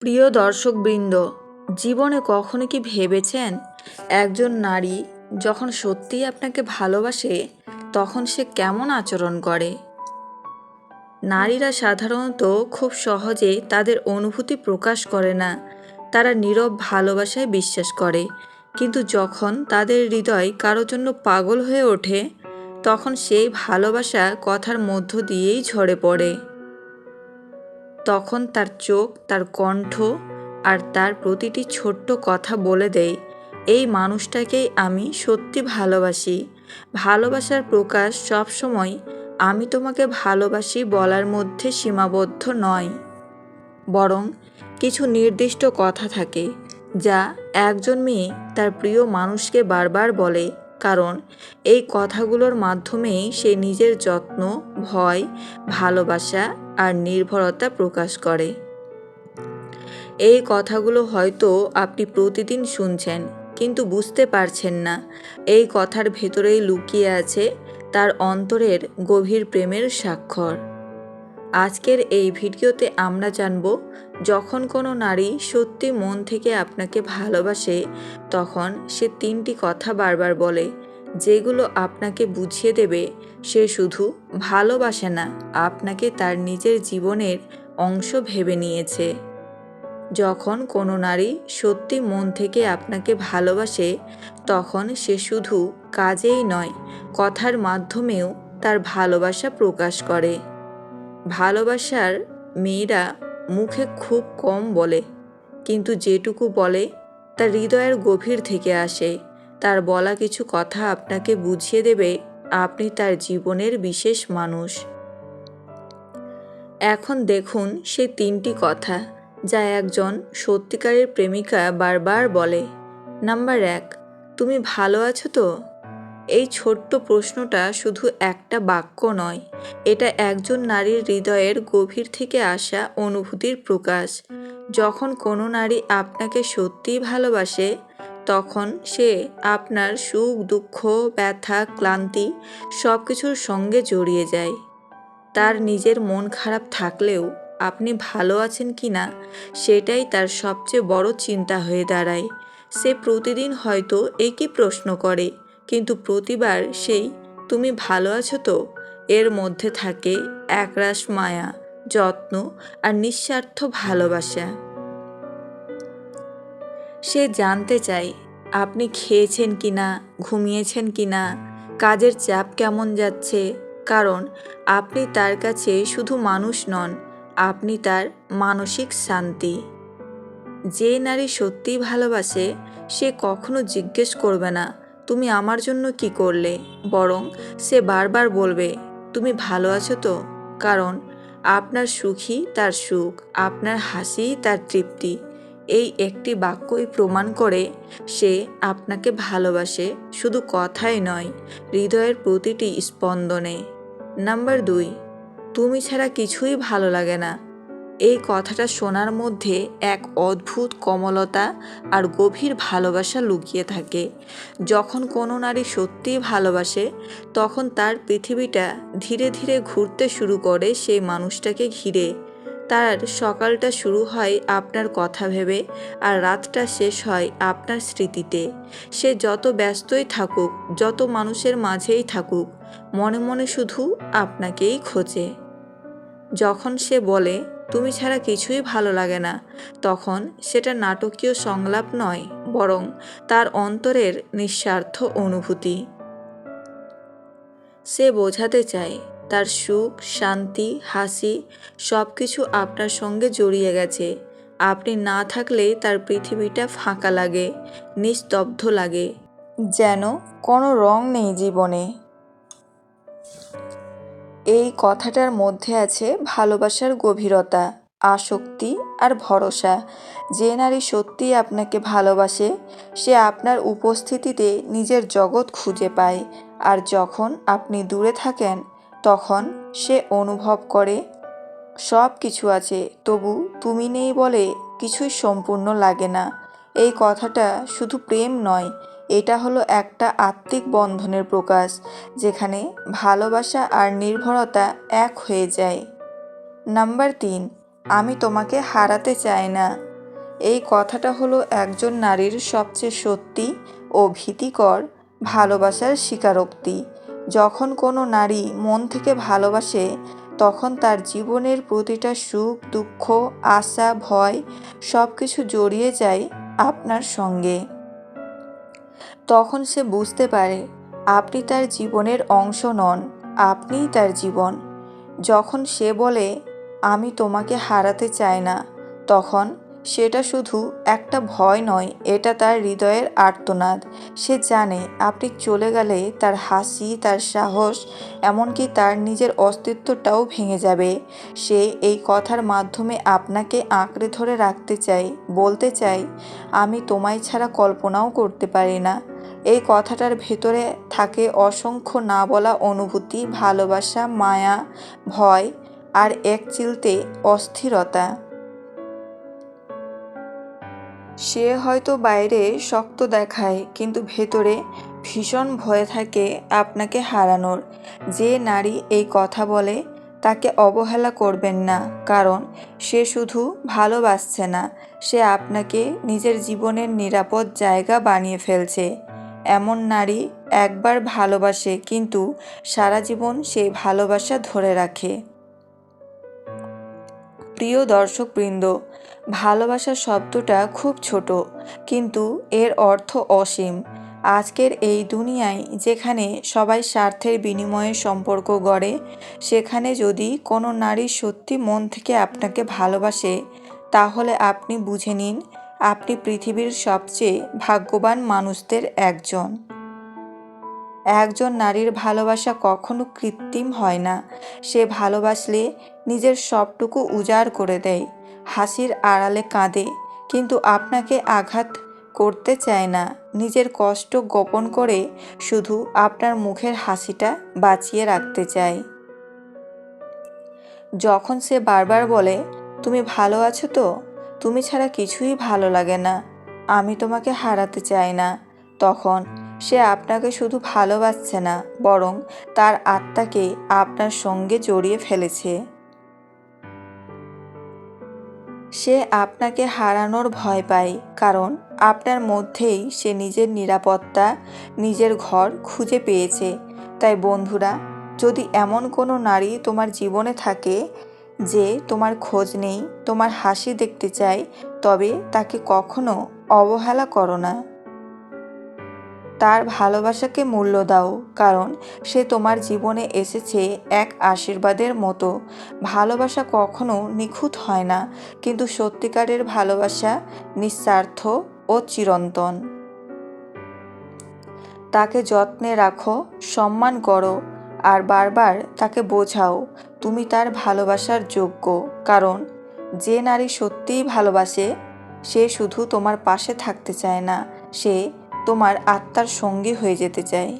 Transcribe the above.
প্রিয় দর্শকবৃন্দ, জীবনে কখনো কি ভেবেছেন একজন নারী যখন সত্যিই আপনাকে ভালোবাসে, তখন সে কেমন আচরণ করে? নারীরা সাধারণত খুব সহজে তাদের অনুভূতি প্রকাশ করে না। তারা নীরব ভালোবাসায় বিশ্বাস করে। কিন্তু যখন তাদের হৃদয় কারোর জন্য পাগল হয়ে ওঠে, তখন সেই ভালোবাসা কথার মধ্য দিয়েই ঝরে পড়ে। তখন তার চোখ, তার কণ্ঠ আর তার প্রতিটি ছোট্ট কথা বলে দেয়, এই মানুষটাকেই আমি সত্যি ভালোবাসি। ভালোবাসার প্রকাশ সবসময় আমি তোমাকে ভালোবাসি বলার মধ্যে সীমাবদ্ধ নয়। বরং কিছু নির্দিষ্ট কথা থাকে, যা একজন মেয়ে তার প্রিয় মানুষকে বারবার বলে, কারণ এই কথাগুলোর মাধ্যমেই সে নিজের যত্ন, ভয়, ভালোবাসা আর নির্ভরতা প্রকাশ করে। এই কথাগুলো হয়তো আপনি প্রতিদিন শুনছেন, কিন্তু বুঝতে পারছেন না। এই কথার ভেতরেই লুকিয়ে আছে তার অন্তরের গভীর প্রেমের স্বাক্ষর। আজকের এই ভিডিওতে আমরা জানব, যখন কোনো নারী সত্যি মন থেকে আপনাকে ভালোবাসে, তখন সে তিনটি কথা বারবার বলে, যেগুলো আপনাকে বুঝিয়ে দেবে সে শুধু ভালোবাসে না, আপনাকে তার নিজের জীবনের অংশ ভেবে নিয়েছে। যখন কোনো নারী সত্যি মন থেকে আপনাকে ভালোবাসে, তখন সে শুধু কাজেই নয়, কথার মাধ্যমেও তার ভালোবাসা প্রকাশ করে। ভালোবাসার মেয়েরা মুখে খুব কম বলে, কিন্তু যেটুকু বলে তা হৃদয়ের গভীর থেকে আসে। তার বলা কিছু কথা আপনাকে বুঝিয়ে দেবে আপনি তার জীবনের বিশেষ মানুষ। এখন দেখুন সে তিনটি কথা, যা একজন সত্যিকারের প্রেমিকা বারবার বলে। নাম্বার এক, তুমি ভালো আছো তো? এই ছোট্ট প্রশ্নটা শুধু একটা বাক্য নয়, এটা একজন নারীর হৃদয়ের গভীর থেকে আসা অনুভূতির প্রকাশ। যখন কোনো নারী আপনাকে সত্যিই ভালোবাসে তখন সে আপনার সুখ, দুঃখ, ব্যথা, ক্লান্তি সব কিছুর সঙ্গে জড়িয়ে যায়। তার নিজের মন খারাপ থাকলেও আপনি ভালো আছেন কি না সেটাই তার সবচেয়ে বড় চিন্তা হয়ে দাঁড়ায়। সে প্রতিদিন হয়তো একই প্রশ্ন করে, কিন্তু প্রতিবার সেই তুমি ভালো আছো তো? এর মধ্যে থাকে একরাশ মায়া, যত্ন আর নিঃস্বার্থ ভালোবাসা। সে জানতে চায় আপনি খেয়েছেন কি না, ঘুমিয়েছেন কি না, কাজের চাপ কেমন যাচ্ছে? কারণ আপনি তার কাছে শুধু মানুষ নন, আপনি তার মানসিক শান্তি। যে নারী সত্যিই ভালোবাসে, সে কখনো জিজ্ঞেস করবে না, তুমি আমার জন্য কি করলে? বরং সে বারবার বলবে, তুমি ভালো আছো তো? কারণ আপনার সুখী তার সুখ, আপনার হাসি তার তৃপ্তি। এই একটি বাক্যই প্রমাণ করে সে আপনাকে ভালোবাসে, শুধু কথাই নয়, হৃদয়ের প্রতিটি স্পন্দনে। নাম্বার দুই, তুমি ছাড়া কিছুই ভালো লাগে না। এই কথাটা শোনার মধ্যে এক অদ্ভুত কমলতা আর গভীর ভালোবাসা লুকিয়ে থাকে। যখন কোনো নারী সত্যিই ভালোবাসে, তখন তার পৃথিবীটা ধীরে ধীরে ঘুরতে শুরু করে সেই মানুষটাকে ঘিরে। তার সকালটা শুরু হয় আপনার কথা ভেবে আর রাতটা শেষ হয় আপনার স্মৃতিতে। সে যত ব্যস্তই থাকুক, যত মানুষের মাঝেই থাকুক, মনে মনে শুধু আপনাকেই খোঁজে। যখন সে বলে, তুমি ছাড়া কিছুই ভালো লাগে না, তখন সেটা নাটকীয় সংলাপ নয়, বরং তার অন্তরের নিঃস্বার্থ অনুভূতি। সে বোঝাতে চায় তার সুখ, শান্তি, হাসি সব কিছু আপনার সঙ্গে জড়িয়ে গেছে। আপনি না থাকলে তার পৃথিবীটা ফাঁকা লাগে, নিস্তব্ধ লাগে। যেন কোনো রং নেই জীবনে। এই কথাটার মধ্যে আছে ভালোবাসার গভীরতা, আসক্তি আর ভরসা। যে নারী সত্যিই আপনাকে ভালোবাসে, সে আপনার উপস্থিতিতে নিজের জগৎ খুঁজে পায়। আর যখন আপনি দূরে থাকেন তখন সে অনুভব করে, সব কিছু আছে, তবু তুমি নেই বলে কিছুই সম্পূর্ণ লাগে না। এই কথাটা শুধু প্রেম নয়, এটা হলো একটা আত্মিক বন্ধনের প্রকাশ, যেখানে ভালোবাসা আর নির্ভরতা এক হয়ে যায়। নাম্বার তিন, আমি তোমাকে হারাতে চাই না। এই কথাটা হলো একজন নারীর সবচেয়ে সত্যি ও ভীতিকর ভালোবাসার স্বীকারোক্তি। যখন কোনো নারী মন থেকে ভালোবাসে, তখন তার জীবনের প্রতিটা সুখ, দুঃখ, আশা, ভয় সব কিছু জড়িয়ে যায় আপনার সঙ্গে। তখন সে বুঝতে পারে, আপনি তার জীবনের অংশ নন, আপনিই তার জীবন। যখন সে বলে, আমি তোমাকে হারাতে চাই না, তখন সেটা শুধু একটা ভয় নয়, এটা তার হৃদয়ের আর্তনাদ। সে জানে আপনি চলে গেলে তার হাসি, তার সাহস, এমনকি তার নিজের অস্তিত্বটাও ভেঙে যাবে। সে এই কথার মাধ্যমে আপনাকে আঁকড়ে ধরে রাখতে চাই, বলতে চাই, আমি তোমায় ছাড়া কল্পনাও করতে পারি না। এই কথাটার ভেতরে থাকে অসংখ্য না বলা অনুভূতি, ভালোবাসা, মায়া, ভয়, আর এক চিলতে অস্থিরতা। সে হয়তো বাইরে শক্ত দেখায়, কিন্তু ভেতরে ভীষণ ভয় থাকে আপনাকে হারানোর। যে নারী এই কথা বলে, তাকে অবহেলা করবেন না, কারণ সে শুধু ভালোবাসছে না, সে আপনাকে নিজের জীবনের নিরাপদ জায়গা বানিয়ে ফেলছে। এমন নারী একবার ভালোবাসে, কিন্তু সারা জীবন সেই ভালোবাসা ধরে রাখে। প্রিয় দর্শকবৃন্দ ভালোবাসা শব্দটা খুব ছোট, কিন্তু এর অর্থ অসীম। আজকের এই দুনিয়ায় যেখানে সবাই স্বার্থের বিনিময়ে সম্পর্ক গড়ে, সেখানে যদি কোনো নারী সত্যি মন থেকে আপনাকে ভালোবাসে, তাহলে আপনি বুঝে নিন, আপনি পৃথিবীর সবচেয়ে ভাগ্যবান মানুষদের একজন। একজন নারীর ভালোবাসা কখনো কৃত্রিম হয় না। সে ভালোবাসলে নিজের সবটুকু উজাড় করে দেয়। হাসির আড়ালে কাঁদে, কিন্তু আপনাকে আঘাত করতে চায় না। নিজের কষ্ট গোপন করে শুধু আপনার মুখের হাসিটা বাঁচিয়ে রাখতে চায়। যখন সে বারবার বলে, তুমি ভালো আছো তো? তুমি ছাড়া কিছুই ভালো লাগে না। আমি তোমাকে হারাতে চাই না। তখন সে আপনাকে শুধু ভালোবাসছে না, বরং তার আত্মাকে আপনার সঙ্গে জড়িয়ে ফেলেছে। সে আপনাকে হারানোর ভয় পায়, কারণ আপনার মধ্যেই সে নিজের নিরাপত্তা, নিজের ঘর খুঁজে পেয়েছে। তাই বন্ধুরা, যদি এমন কোনো নারী তোমার জীবনে থাকে যে তোমার খোঁজ নেই, তোমার হাসি দেখতে চায়, তবে তাকে কখনো অবহেলা করো না। তার ভালোবাসাকে মূল্য দাও, কারণ সে তোমার জীবনে এসেছে এক আশীর্বাদের মতো। ভালোবাসা কখনো নিখুঁত হয় না, কিন্তু সত্যিকারের ভালোবাসা নিঃস্বার্থ ও চিরন্তন। তাকে যত্নে রাখো, সম্মান করো, আর বারবার তাকে বোঝাও, তুমি তার ভালোবাসার যোগ্য। কারণ যে নারী সত্যিই ভালোবাসে, সে শুধু তোমার পাশে থাকতে চায় না, সে তোমার আত্মার সঙ্গী হয়ে যেতে চায়